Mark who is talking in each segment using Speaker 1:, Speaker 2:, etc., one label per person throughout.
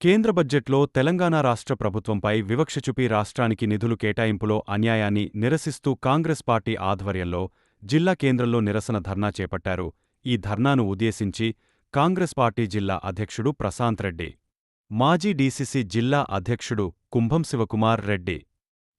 Speaker 1: కేంద్ర బడ్జెట్లో తెలంగాణ రాష్ట్ర ప్రభుత్వంపై వివక్ష చూపి రాష్ట్రానికి నిధులు కేటాయింపులో అన్యాయాన్ని నిరసిస్తూ కాంగ్రెస్ పార్టీ ఆధ్వర్యంలో జిల్లా కేంద్రంలో నిరసన ధర్నా చేపట్టారు. ఈ ధర్నాను ఉద్దేశించి కాంగ్రెస్ పార్టీ జిల్లా అధ్యక్షుడు ప్రశాంత్ రెడ్డి మాజీ డీసీసీ జిల్లా అధ్యక్షుడు కుంభం శివకుమార్ రెడ్డి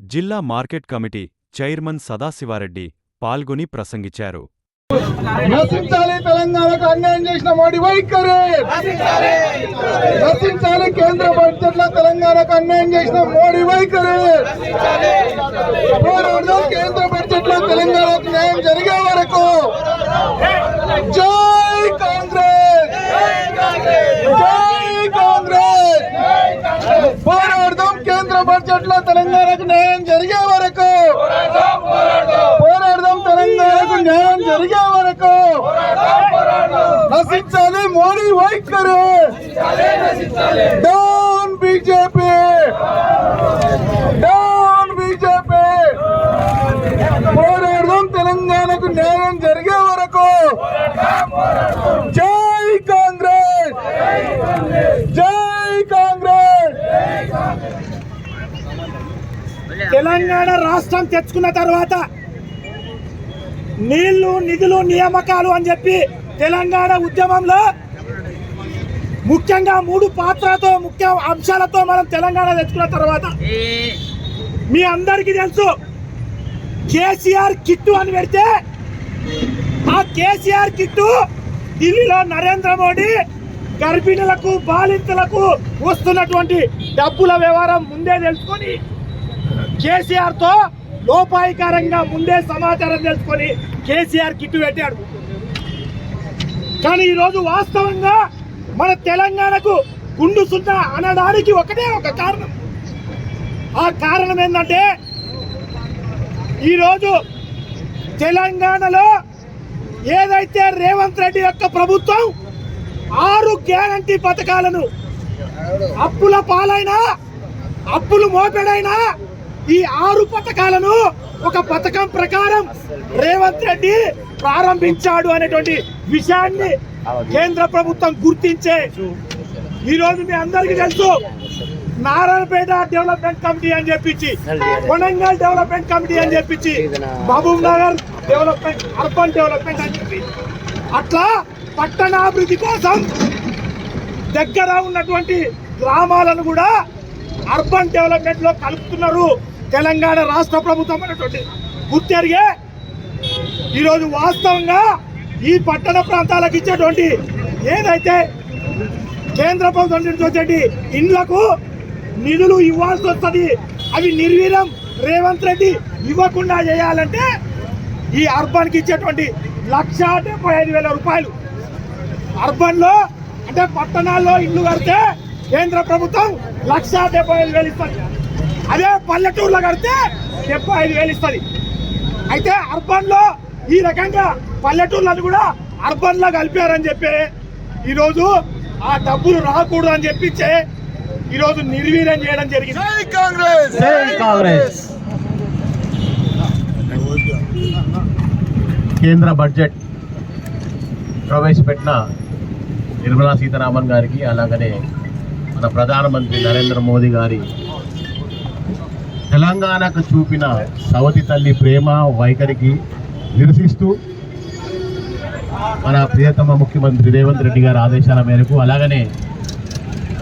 Speaker 1: జిల్లా మార్కెట్ కమిటీ చైర్మన్ సదాశివారెడ్డి పాల్గొని ప్రసంగించారు.
Speaker 2: నశించాలి కేంద్ర బడ్జెట్లో తెలంగాణకు అన్యాయం చేసిన మోడీ వైఖరి. కేంద్ర బడ్జెట్లో తెలంగాణకు న్యాయం జరిగే వరకు. జై కాంగ్రెస్! జై కాంగ్రెస్! పోరాడదాం కేంద్ర బడ్జెట్లో తెలంగాణకు న్యాయం జరిగే వరకు. పోరాడదాం తెలంగాణకు న్యాయం జరిగే వరకు నశించాలి మోడీ వైఖరి. Down BJP. Down BJP. పోరాడదాం తెలంగాణకు న్యాయం జరిగే వరకు జై కాంగ్రెస్. జై కాంగ్రెస్.
Speaker 3: తెలంగాణ రాష్ట్రం తెచ్చుకున్న తర్వాత నీళ్ళు నిధులు నియామకాలు అని చెప్పి తెలంగాణ ఉద్యమంలో ముఖ్యంగా మూడు పాత్రతో ముఖ్య అంశాలతో మనం తెలంగాణ తెచ్చుకున్న తర్వాత మీ అందరికీ తెలుసు కేసీఆర్ కిట్టు అని పెడితే ఆ కేసీఆర్ కిట్టు ఢిల్లీలో నరేంద్ర మోడీ గర్భిణులకు బాలింతలకు వస్తున్నటువంటి డబ్బుల వ్యవహారం ముందే తెలుసుకొని కేసీఆర్తో లోపాయికారంగా ముందే సమాచారం తెలుసుకొని కేసీఆర్ కిట్టు పెట్టాడు. కానీ ఈరోజు వాస్తవంగా మన తెలంగాణకు గుండు సున్నా అనడానికి ఒకటే ఒక కారణం. ఆ కారణం ఏంటంటే ఈరోజు తెలంగాణలో ఏదైతే రేవంత్ రెడ్డి యొక్క ప్రభుత్వం ఆరు గ్యారంటీ పథకాలను అప్పుల పాలైనా అప్పులు మోపెడైనా ఈ ఆరు పథకాలను ఒక పథకం ప్రకారం రేవంత్ రెడ్డి ప్రారంభించాడు అనేటువంటి విషయాన్ని కేంద్ర ప్రభుత్వం గుర్తించే ఈరోజు మీ అందరికీ తెలుసు. నారాయణపేట డెవలప్మెంట్ కమిటీ అని చెప్పించి కొనంగల్ డెవలప్మెంట్ కమిటీ అని చెప్పించి Mahabub Nagar development urban development అని చెప్పి. అట్లా పట్టణాభివృద్ధి కోసం దగ్గర ఉన్నటువంటి గ్రామాలను కూడా అర్బన్ డెవలప్మెంట్లో కలుపుతున్నారు. తెలంగాణ రాష్ట్ర ప్రభుత్వం అనేటువంటి గుర్తెరిగే ఈరోజు వాస్తవంగా ఈ పట్టణ ప్రాంతాలకు ఇచ్చేటువంటి ఏదైతే కేంద్ర ప్రభుత్వం నుంచి వచ్చేటి ఇండ్లకు నిధులు ఇవ్వాల్సి వస్తుంది అవి నిర్వీర్యం రేవంత్ రెడ్డి ఇవ్వకుండా చేయాలంటే ఈ అర్బన్కి ఇచ్చేటువంటి లక్ష డెబ్బై ఐదు వేల రూపాయలు. అర్బన్లో అంటే పట్టణాల్లో ఇల్లు కడితే కేంద్ర ప్రభుత్వం లక్ష డెబ్బై ఐదు వేలు ఇస్తుంది. అదే పల్లెటూరులో కడితే డెబ్బై ఐదు వేలు ఇస్తుంది. అయితే అర్బన్లో ఈ రకంగా పల్లెటూర్లను కూడా అర్బన్లో కలిపారని చెప్పి ఈరోజు ఆ డబ్బులు రాకూడదు అని చెప్పించే ఈరోజు నిర్వీర్యం చేయడం జరిగింది.
Speaker 2: జై కాంగ్రెస్!
Speaker 4: కాంగ్రెస్! కేంద్ర బడ్జెట్ ప్రవేశపెట్టిన నిర్మలా సీతారామన్ గారికి అలాగనే మన ప్రధానమంత్రి నరేంద్ర మోదీ గారి తెలంగాణకు చూపిన సవతి తల్లి ప్రేమ వైఖరికి నిరసిస్తూ మన ప్రియతమ ముఖ్యమంత్రి రేవంత్ రెడ్డి గారి ఆదేశాల మేరకు అలాగనే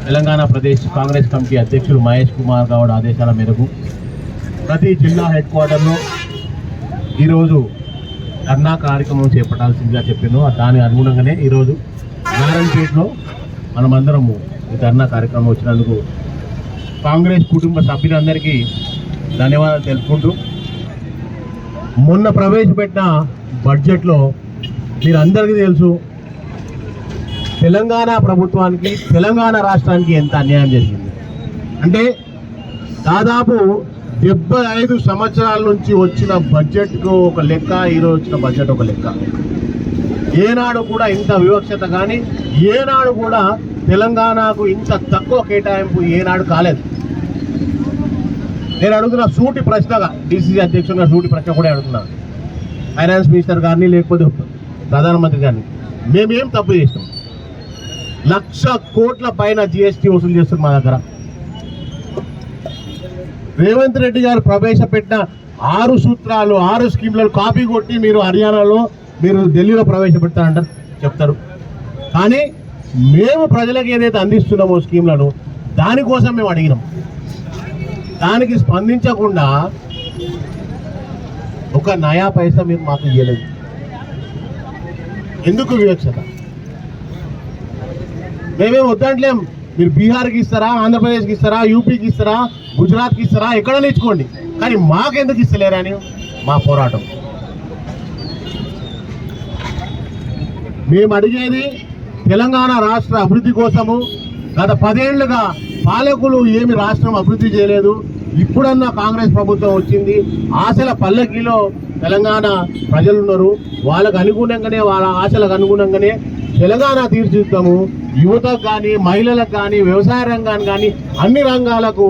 Speaker 4: తెలంగాణ ప్రదేశ్ కాంగ్రెస్ కమిటీ అధ్యక్షులు మహేష్ కుమార్ గౌడ్ ఆదేశాల మేరకు ప్రతి జిల్లా హెడ్ క్వార్టర్లో ఈరోజు ధర్నా కార్యక్రమం చేపట్టాల్సిందిగా చెప్పాను దాని అనుగుణంగానే ఈరోజు నారాయణపేటలో మనమందరము ఈ ధర్నా కార్యక్రమం వచ్చినందుకు కాంగ్రెస్ కుటుంబ సభ్యులందరికీ ధన్యవాదాలు తెలుపుకుంటూ. మొన్న ప్రవేశపెట్టిన బడ్జెట్లో మీరు అందరికీ తెలుసు తెలంగాణ ప్రభుత్వానికి తెలంగాణ రాష్ట్రానికి ఎంత అన్యాయం జరిగింది అంటే దాదాపు డెబ్బై ఐదు సంవత్సరాల నుంచి వచ్చిన బడ్జెట్కు ఒక లెక్క ఈరోజు వచ్చిన బడ్జెట్ ఒక లెక్క. ఏనాడు కూడా ఇంత వివక్షత కానీ ఏనాడు కూడా తెలంగాణకు ఇంత తక్కువ కేటాయింపు ఏనాడు కాలేదు. నేను అడుగుతున్న సూటి ప్రశ్నగా డిసిసి అధ్యక్షుడిగా సూటి ప్రశ్న కూడా అడుగుతున్నాను ఫైనాన్స్ మినిస్టర్ గారిని లేకపోతే ప్రధానమంత్రి గారిని. మేమేం తప్పు చేసినాం? లక్ష కోట్ల పైన జిఎస్టీ వసూలు చేస్తుంది మా దగ్గర. రేవంత్ రెడ్డి గారు ప్రవేశపెట్టిన ఆరు సూత్రాలు ఆరు స్కీమ్లను కాపీ కొట్టి మీరు హర్యానాలో మీరు ఢిల్లీలో ప్రవేశపెడతారంటారు చెప్తారు. కానీ మేము ప్రజలకు ఏదైతే అందిస్తున్నామో స్కీమ్లను దానికోసం మేము అడిగినాం. దానికి స్పందించకుండా ఒక నయా పైసా మీరు మాకు ఇవ్వలేదు ఎందుకు వివక్షత? మేమేం వద్దంటలేం. మీరు బీహార్కి ఇస్తారా ఆంధ్రప్రదేశ్కి ఇస్తారా యూపీకి ఇస్తారా గుజరాత్కి ఇస్తారా ఎక్కడ నేర్చుకోండి. కానీ మాకెందుకు ఇస్తలేరా అని మా పోరాటం. మేము అడిగేది తెలంగాణ రాష్ట్ర అభివృద్ధి కోసము గత పదేళ్ళుగా పాలకులు ఏమి రాష్ట్రం అభివృద్ధి చేయలేదు. ఇప్పుడన్నా కాంగ్రెస్ ప్రభుత్వం వచ్చింది. ఆశల పల్లకిలో తెలంగాణ ప్రజలు ఉన్నారు వాళ్ళకు అనుగుణంగానే వాళ్ళ ఆశలకు అనుగుణంగానే తెలంగాణ తీర్చిదిద్దాము. యువతకు కానీ మహిళలకు కానీ వ్యవసాయ రంగానికి కానీ అన్ని రంగాలకు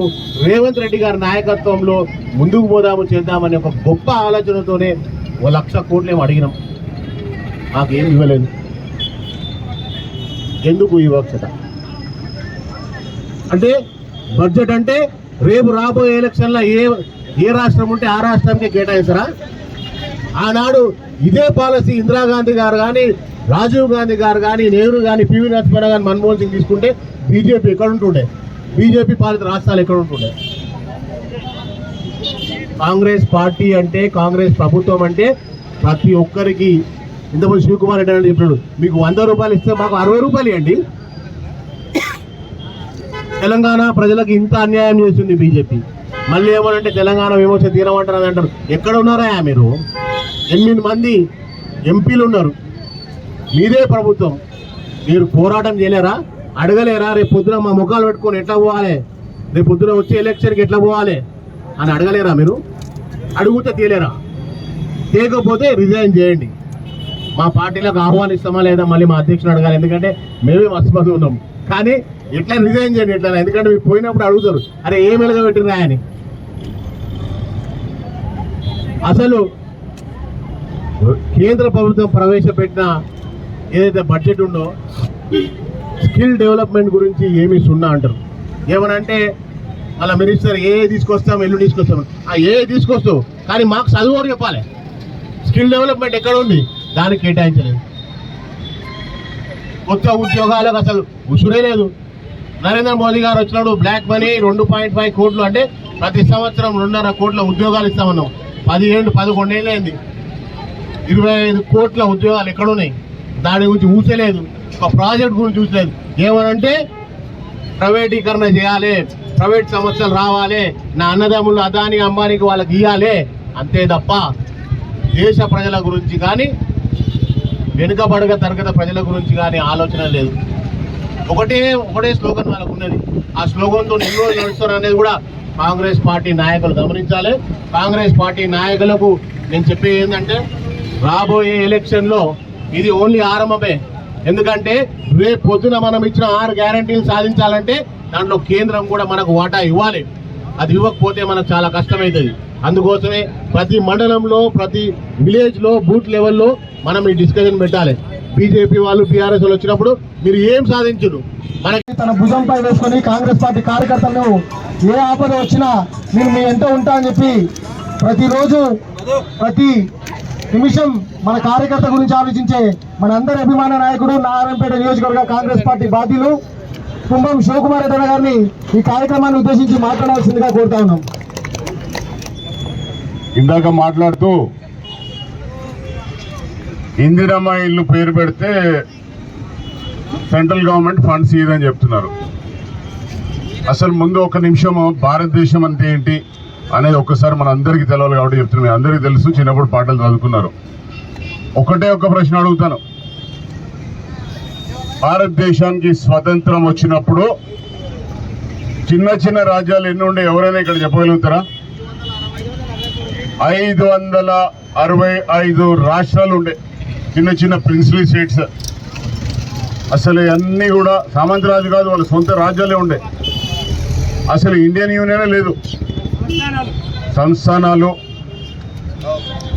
Speaker 4: రేవంత్ రెడ్డి గారి నాయకత్వంలో ముందుకు పోదాము చేద్దామనే ఒక గొప్ప ఆలోచనతోనే ఓ లక్ష కోట్లేమో అడిగినాం. మాకేం ఇవ్వలేదు. ఎందుకు ఈ వక్షత? అంటే బడ్జెట్ అంటే రేపు రాబోయే ఎలక్షన్లో ఏ ఏ రాష్ట్రం ఉంటే ఆ రాష్ట్రానికి కేటాయిస్తారా? ఆనాడు ఇదే పాలసీ ఇందిరాగాంధీ గారు కానీ రాజీవ్ గాంధీ గారు కానీ నెహ్రూ కానీ పివి నరసింహరావు కానీ మన్మోహన్ సింగ్ తీసుకుంటే బీజేపీ ఎక్కడ ఉంటుండే? బీజేపీ పాలిత రాష్ట్రాలు ఎక్కడ ఉంటుండే? కాంగ్రెస్ పార్టీ అంటే కాంగ్రెస్ ప్రభుత్వం అంటే ప్రతి ఒక్కరికి ఇంతకుముందు శివకుమార్ రెడ్డి అని చెప్పాడు మీకు వంద రూపాయలు ఇస్తే మాకు అరవై రూపాయలు ఇవ్వండి. తెలంగాణ ప్రజలకు ఇంత అన్యాయం చేస్తుంది బీజేపీ. మళ్ళీ ఏమనంటే తెలంగాణ విమర్శ తీరమంటారు అంటారు. ఎక్కడ ఉన్నారా మీరు? ఎనిమిది మంది ఎంపీలు ఉన్నారు. మీదే ప్రభుత్వం. మీరు పోరాటం చేయలేరా? అడగలేరా? రేపు పొద్దున మా ముఖాలు పెట్టుకొని ఎట్లా పోవాలి? రేపు పొద్దున వచ్చే ఎలక్షన్కి ఎట్లా పోవాలి? అని అడగలేరా మీరు? అడుగుతే తీయలేరా? తీయకపోతే రిజైన్ చేయండి. మా పార్టీలకు ఆహ్వానిస్తామా లేదా మళ్ళీ మా అధ్యక్షుడు అడగాలి? ఎందుకంటే మేమే మస్తుమంది ఉన్నాం. కానీ ఎట్లా రిజైన్ చేయండి ఎట్లా ఎందుకంటే మీరు పోయినప్పుడు అడుగుతారు అరే ఏం వెలగబెట్టినా అని? అసలు కేంద్ర ప్రభుత్వం ప్రవేశపెట్టిన ఏదైతే బడ్జెట్ ఉందో స్కిల్ డెవలప్మెంట్ గురించి ఏమీ సున్నా అంటారు. ఏమనంటే వాళ్ళ మినిస్టర్ ఏ తీసుకొస్తాం ఎల్లు తీసుకొస్తాం. ఆ ఏ తీసుకొస్తావు కానీ మాకు చదువు చెప్పాలి. స్కిల్ డెవలప్మెంట్ ఎక్కడ ఉంది? దానికి కేటాయించలేదు. కొత్త ఉద్యోగాలకు అసలు ఉసురే లేదు. నరేంద్ర మోదీ గారు వచ్చినాడు బ్లాక్ మనీ రెండు పాయింట్ ఫైవ్ కోట్లు అంటే ప్రతి సంవత్సరం రెండున్నర కోట్ల ఉద్యోగాలు ఇస్తామన్నాం. పదిహేడు పదకొండేళ్ళు అయింది ఇరవై ఐదు కోట్ల ఉద్యోగాలు ఎక్కడున్నాయి? దాని గురించి ఊసలేదు ఒక ప్రాజెక్ట్ గురించి చూసలేదు ఏమనంటే ప్రైవేటీకరణ చేయాలి ప్రైవేట్ సంస్థలు రావాలి నా అన్నదమ్ములు అదాని అంబానీకి వాళ్ళకి ఇవ్వాలి అంతే తప్ప దేశ ప్రజల గురించి కానీ వెనుకబడగ తరగతి ప్రజల గురించి కానీ ఆలోచన లేదు. ఒకటే ఒకటే స్లోగన్ వాళ్ళకు ఉన్నది. ఆ స్లోగన్తో ఎన్ని రోజులు నడుస్తారు అనేది కూడా కాంగ్రెస్ పార్టీ నాయకులు గమనించాలి. కాంగ్రెస్ పార్టీ నాయకులకు నేను చెప్పేది ఏంటంటే రాబోయే ఎలక్షన్లో ఇది ఓన్లీ ఆరంభమే. ఎందుకంటే రేపు పొద్దున మనం ఇచ్చిన ఆరు గ్యారంటీలు సాధించాలంటే దాంట్లో కేంద్రం కూడా మనకు వాటా ఇవ్వాలి. అది ఇవ్వకపోతే మనకు చాలా కష్టమవుతుంది అందుకోసమే ప్రతి మండలంలో ప్రతి విలేజ్లో బూత్ లెవెల్లో మనం ఈ డిస్కషన్ పెట్టాలి. బీజేపీ వాళ్ళు బీఆర్ఎస్ వాళ్ళు వచ్చినప్పుడు మీరు ఏం సాధించరు? మనకి
Speaker 2: తన భుజంపై వేసుకొని కాంగ్రెస్ పార్టీ కార్యకర్తలను ఏ ఆపద వచ్చినా నేను మీ ఎంతో ఉంటా అని చెప్పి ప్రతిరోజు ప్రతి నిమిషం మన కార్యకర్త గురించి ఆలోచించే మన అందరి అభిమాన నాయకుడు నారాయణపేట నియోజకవర్గ కాంగ్రెస్ పార్టీ బాధ్యులు కుంభం శివకుమార్ రెడ్డి గారిని ఈ కార్యక్రమాన్ని ఉద్దేశించి మాట్లాడాల్సిందిగా కోరుతా ఉన్నాం.
Speaker 5: ఇందాక మాట్లాడుతూ ఇందిరమ్మ ఇల్లు పేరు పెడితే సెంట్రల్ గవర్నమెంట్ ఫండ్స్ ఇదని చెప్తున్నారు. అసలు ముందు ఒక నిమిషం భారతదేశం అంటే ఏంటి అనేది ఒక్కసారి మన అందరికీ తెలవాలి కాబట్టి చెప్తున్నాం. మీ అందరికీ తెలుసు చిన్నప్పుడు పాటలు చదువుకున్నారు. ఒకటే ఒక ప్రశ్న అడుగుతాను. భారతదేశానికి స్వతంత్రం వచ్చినప్పుడు చిన్న చిన్న రాజ్యాలు ఎన్ని ఉండే ఎవరైనా ఇక్కడ చెప్పగలుగుతారా? ఐదు వందల అరవై ఐదు రాష్ట్రాలు ఉండే. చిన్న చిన్న ప్రిన్సిపల్ స్టేట్స్ అసలు అన్నీ కూడా సామంతరాజు కాదు వాళ్ళ సొంత రాజ్యాలే ఉండే. అసలు ఇండియన్ యూనియనే లేదు. సంస్థానాలు.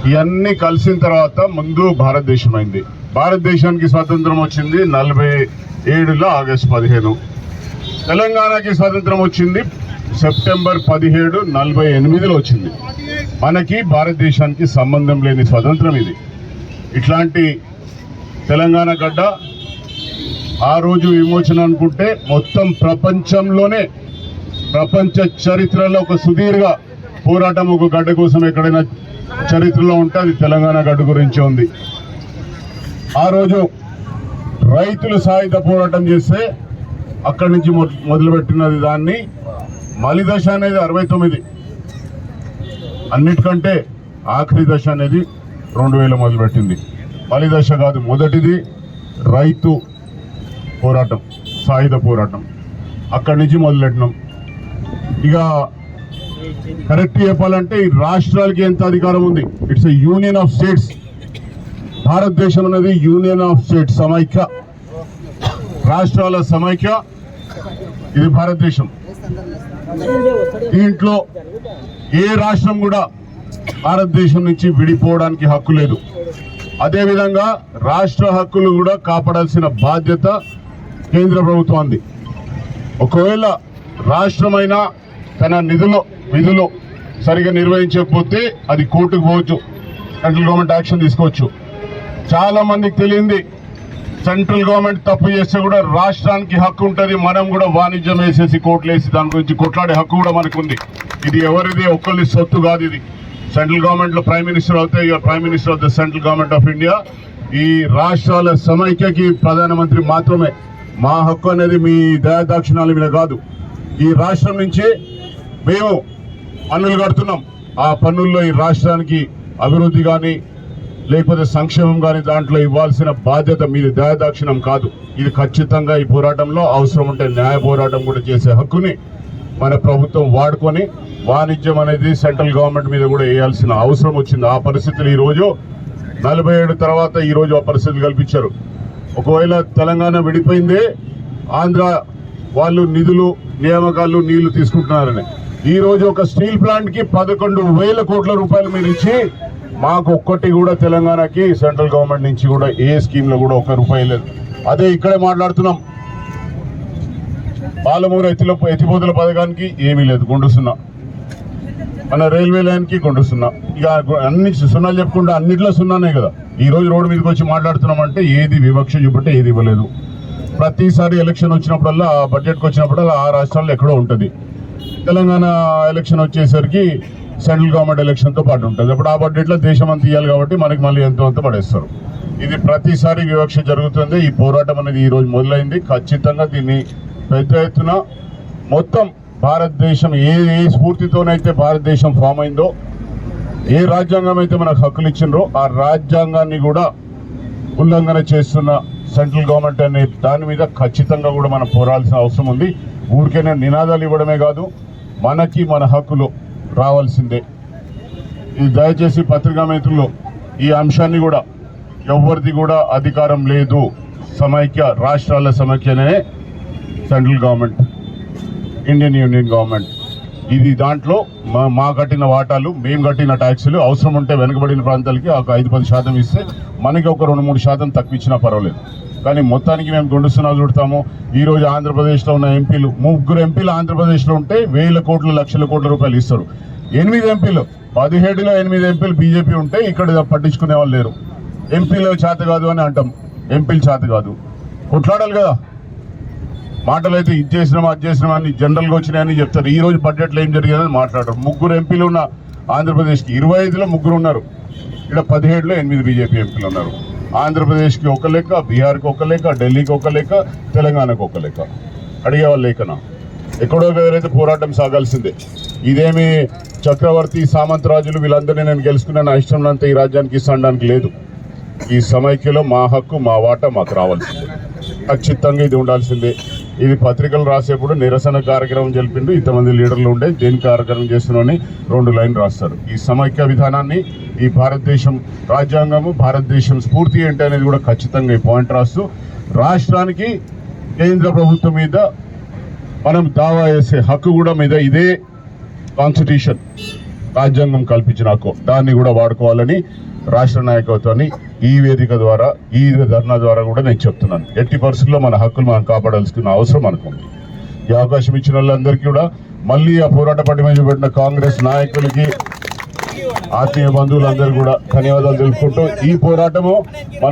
Speaker 5: ఇవన్నీ కలిసిన తర్వాత ముందు భారతదేశం అయింది భారతదేశానికి స్వాతంత్రం వచ్చింది నలభై ఏడులో ఆగస్టు పదిహేను. తెలంగాణకి స్వాతంత్రం వచ్చింది సెప్టెంబర్ పదిహేడు నలభై ఎనిమిదిలో వచ్చింది. మనకి భారతదేశానికి సంబంధం లేని స్వాతంత్రం ఇది. ఇట్లాంటి తెలంగాణ గడ్డ ఆ రోజు విమోచన అనుకుంటే మొత్తం ప్రపంచంలోనే ప్రపంచ చరిత్రలో ఒక సుదీర్ఘ పోరాటం ఒక గడ్డ కోసం ఎక్కడైనా చరిత్రలో ఉంటే అది తెలంగాణ గడ్డ గురించి ఉంది. ఆ రోజు రైతులు సాయుధ పోరాటం చేస్తే అక్కడి నుంచి మొదలుపెట్టినది దాన్ని మలి దశ అనేది అరవై తొమ్మిది. అన్నిటికంటే ఆఖరి దశ అనేది రెండు వేల మొదలుపెట్టింది. మలి దశ కాదు మొదటిది రైతు పోరాటం సాయుధ పోరాటం. అక్కడి నుంచి మొదలెట్టినాం. ఇక కరెక్ట్ చెప్పాలంటే ఈ రాష్ట్రాలకి ఎంత అధికారం ఉంది? It's a union of states భారతదేశం అనేది యూనియన్ ఆఫ్ స్టేట్స్ సమైక్య. రాష్ట్రాల సమైక్య ఇది భారతదేశం. దీంట్లో ఏ రాష్ట్రం కూడా భారతదేశం నుంచి విడిపోవడానికి హక్కు లేదు. అదేవిధంగా రాష్ట్ర హక్కులు కూడా కాపాడాల్సిన బాధ్యత కేంద్ర ప్రభుత్వాన్ని ఒకవేళ రాష్ట్రమైన తన నిధులు విధులు సరిగా నిర్వహించకపోతే అది కోర్టుకు పోవచ్చు సెంట్రల్ గవర్నమెంట్ యాక్షన్ తీసుకోవచ్చు. చాలా మందికి తెలియంది సెంట్రల్ గవర్నమెంట్ తప్పు చేస్తే కూడా రాష్ట్రానికి హక్కు ఉంటుంది మనం కూడా వాణిజ్యం వేసేసి కోట్లు వేసి దాని గురించి కొట్లాడే హక్కు కూడా మనకు ఉంది ఇది ఎవరిది? ఒక్కరి సొత్తు కాదు ఇది. సెంట్రల్ గవర్నమెంట్లో ప్రైమ్ మినిస్టర్ అవుతే your prime minister of the central government of India. ఈ రాష్ట్రాల సమైక్యకి ప్రధానమంత్రి మాత్రమే. మా హక్కు అనేది మీ దయాదాక్షిణాల మీద కాదు. ఈ రాష్ట్రం నుంచి మేము పన్నులు కడుతున్నాం. ఆ పన్నుల్లో ఈ రాష్ట్రానికి అభివృద్ధి కానీ లేకపోతే సంక్షేమం కానీ దాంట్లో ఇవ్వాల్సిన బాధ్యత మీది దయాదాక్షిణం కాదు. ఇది ఖచ్చితంగా ఈ పోరాటంలో అవసరం ఉంటే న్యాయ పోరాటం కూడా చేసే హక్కుని మన ప్రభుత్వం వాడుకొని వాణిజ్యం అనేది సెంట్రల్ గవర్నమెంట్ మీద కూడా వేయాల్సిన అవసరం వచ్చింది. ఆ పరిస్థితులు ఈరోజు నలభై ఏడు తర్వాత ఈ రోజు ఆ పరిస్థితులు కల్పించారు. ఒకవేళ తెలంగాణ విడిపోయిందే ఆంధ్ర వాళ్ళు నిధులు నియామకాలు నీళ్ళు తీసుకుంటున్నారని. ఈరోజు ఒక స్టీల్ ప్లాంట్కి పదకొండు వేల కోట్ల రూపాయలు మీరు ఇచ్చి మాకు ఒక్కటి కూడా తెలంగాణకి సెంట్రల్ గవర్నమెంట్ నుంచి కూడా ఏ స్కీమ్లో కూడా ఒక్క రూపాయి లేదు. అదే ఇక్కడే మాట్లాడుతున్నాం. పాలమూరు ఎత్తిలో ఎత్తిపోతుల పథకానికి ఏమీ లేదు. గుండు సున్నా మన రైల్వే లైన్కి సున్నా ఇక అన్ని సున్నాలు చెప్పుకుంటే అన్నిట్లో సున్నానే కదా. ఈ రోజు రోడ్డు మీదకి వచ్చి మాట్లాడుతున్నామంటే ఏది వివక్ష చూపట్టే ఏది ఇవ్వలేదు. ప్రతిసారి ఎలక్షన్ వచ్చినప్పుడల్లా ఆ బడ్జెట్కి వచ్చినప్పుడల్లా ఆ రాష్ట్రాల్లో ఎక్కడో ఉంటుంది. తెలంగాణ ఎలక్షన్ వచ్చేసరికి సెంట్రల్ గవర్నమెంట్ ఎలక్షన్తో పాటు ఉంటుంది. అప్పుడు ఆ బడ్జెట్లో దేశం అంత ఇవ్వాలి కాబట్టి మనకి మళ్ళీ ఎంతో అంత పడేస్తారు. ఇది ప్రతిసారి వివక్ష జరుగుతుంది. ఈ పోరాటం అనేది ఈ రోజు మొదలైంది. ఖచ్చితంగా దీన్ని పెద్ద ఎత్తున మొత్తం భారతదేశం ఏ ఏ స్ఫూర్తితోనైతే భారతదేశం ఫామ్ అయిందో ఏ రాజ్యాంగం అయితే మనకు హక్కులు ఇచ్చిండ్రో ఆ రాజ్యాంగాన్ని కూడా ఉల్లంఘన చేస్తున్న సెంట్రల్ గవర్నమెంట్ అనే దాని మీద ఖచ్చితంగా కూడా మనం పోరాల్సిన అవసరం ఉంది. ఊరికైనా నినాదాలు ఇవ్వడమే కాదు మనకి మన హక్కులు రావాల్సిందే. ఇది దయచేసి పత్రికా మిత్రులు ఈ అంశాన్ని కూడా ఎవరిది కూడా అధికారం లేదు సమైక్య రాష్ట్రాల సమైక్యనే central government. Indian union government ఇది దాంట్లో మా మా కట్టిన వాటాలు మేము కట్టిన ట్యాక్సులు అవసరం ఉంటే వెనుకబడిన ప్రాంతాలకి ఒక ఐదు పది శాతం ఇస్తే మనకి ఒక రెండు మూడు శాతం తక్కువ ఇచ్చినా పర్వాలేదు. కానీ మొత్తానికి మేము గుండుస్తున్నా చూడతాము. ఈరోజు ఆంధ్రప్రదేశ్లో ఉన్న ఎంపీలు ముగ్గురు ఎంపీలు ఆంధ్రప్రదేశ్లో ఉంటే వేల కోట్ల లక్షల కోట్ల రూపాయలు ఇస్తారు. ఎనిమిది ఎంపీలు పదిహేడులో ఎనిమిది ఎంపీలు బీజేపీ ఉంటే ఇక్కడ పట్టించుకునే వాళ్ళు లేరు. ఎంపీలు చేత కాదు అని అంటాం. ఎంపీలు చేత కాదు. కొట్లాడాలి కదా. మాటలు అయితే ఇది చేసినామా అది చేసినామా అని జనరల్గా వచ్చినాయని చెప్తారు. ఈ రోజు బడ్జెట్లో ఏం జరిగిందని మాట్లాడరు. ముగ్గురు ఎంపీలు ఉన్న ఆంధ్రప్రదేశ్కి ఇరవై ఐదులో ముగ్గురు ఉన్నారు. ఇక్కడ పదిహేడులో ఎనిమిది బీజేపీ ఎంపీలు ఉన్నారు. ఆంధ్రప్రదేశ్కి ఒక లెక్క బీహార్కి ఒక లెక్క ఢిల్లీకి ఒక లెక్క తెలంగాణకు ఒక లెక్క. అడిగేవాళ్ళు లేఖన. ఎక్కడో ఎవరైతే పోరాటం సాగాల్సిందే. ఇదేమి చక్రవర్తి సామంతరాజులు వీళ్ళందరినీ నేను గెలుచుకున్నాను నా ఇష్టం ఈ రాజ్యానికి ఇస్తాడానికి లేదు. ఈ సమైక్యలో మా హక్కు మా వాటా మాకు రావాల్సిందే. ఖచ్చితంగా ఇది ఉండాల్సిందే. ఇది పత్రికలు రాసేప్పుడు నిరసన కార్యక్రమం జరిపిండు. ఇంతమంది లీడర్లు ఉండే దేని కార్యక్రమం చేస్తున్నామని రెండు లైన్ రాస్తారు. ఈ సమైక్య విధానాన్ని ఈ భారతదేశం రాజ్యాంగము భారతదేశం స్ఫూర్తి ఏంటి అనేది కూడా ఖచ్చితంగా ఈ పాయింట్ రాస్తూ రాష్ట్రానికి కేంద్ర ప్రభుత్వం మీద మనం దావా వేసే హక్కు కూడా మీద ఇదే కాన్స్టిట్యూషన్ రాజ్యాంగం కల్పించిన హక్కు. దాన్ని కూడా వాడుకోవాలని రాష్ట్ర నాయకత్వాన్ని ఈ వేదిక ద్వారా ఈ ధర్నా ద్వారా కూడా నేను చెప్తున్నాను. ఎట్టి పరిస్థితుల్లో మన హక్కులు మనం కాపాడాల్సిన అవసరం మనకుంది. ఈ అవకాశం ఇచ్చిన వాళ్ళందరికీ కూడా మళ్ళీ ఆ పోరాట పట్టిమ చూపెట్టిన కాంగ్రెస్ నాయకులకి ఆత్మీయ బంధువులందరూ కూడా ధన్యవాదాలు తెలుపుకుంటూ ఈ పోరాటము మన